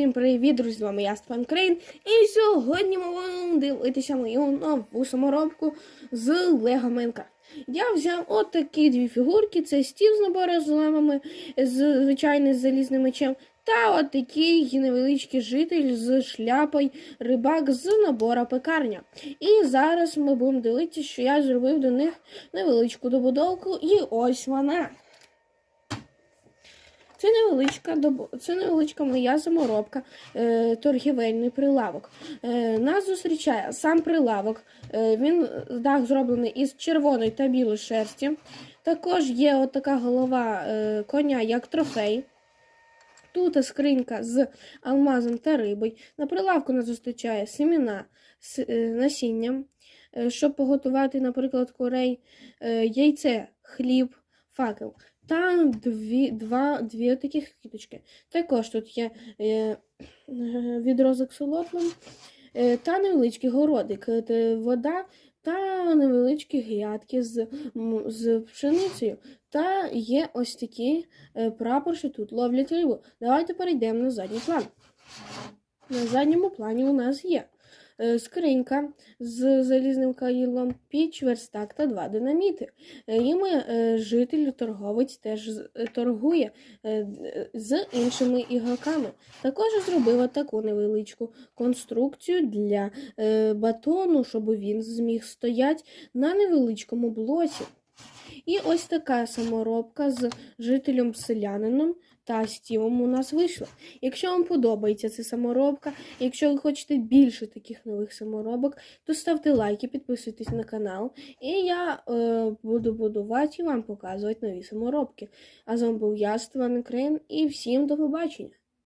Всім привіт, друзі! З вами я Степан Крейн. І сьогодні ми будемо дивитися мою нову саморобку з Лего Майнкрафт. Я взяв отакі дві фігурки: це стів з набору з лемами, з звичайним залізним мечем, та отакий невеличкий житель з шляпою рибак з набора пекарня. І зараз ми будемо дивитися, що я зробив до них невеличку добудовку, і ось вона. Це невеличка це невеличка моя саморобка, е, торгівельний прилавок. Е, нас зустрічає сам прилавок. Е, він дах зроблений із червоної та білої шерсті. Також є от така голова е, коня як трофей. Тут скринька з алмазом та рибою. На прилавку нас зустрічає семена з е, насінням, е, щоб поготувати, наприклад, курей, е, яйце, хліб, факел. Та дві, два, дві таких квіточки. Також тут є е, е, відро з аксолотлом е, та невеличкий городик, е, вода та невеличкі грядки з, з пшеницею. Та є ось такі е, прапор, що тут ловлять рибу. Давайте перейдемо на задній план. На задньому плані у нас є скринька з залізним каїлом, піч, верстак та два динаміти. Їми е, житель, торговець теж е, торгує е, з іншими ігроками. Також зробила таку невеличку конструкцію для е, батону, щоб він зміг стояти на невеличкому блоці. І ось така саморобка з жителем селянином та стівом у нас вийшла. Якщо вам подобається ця саморобка, якщо ви хочете більше таких нових саморобок, то ставте лайки, підписуйтесь на канал, і я е, буду будувати і вам показувати нові саморобки. А з вами був я, Степан Крейн, і всім до побачення!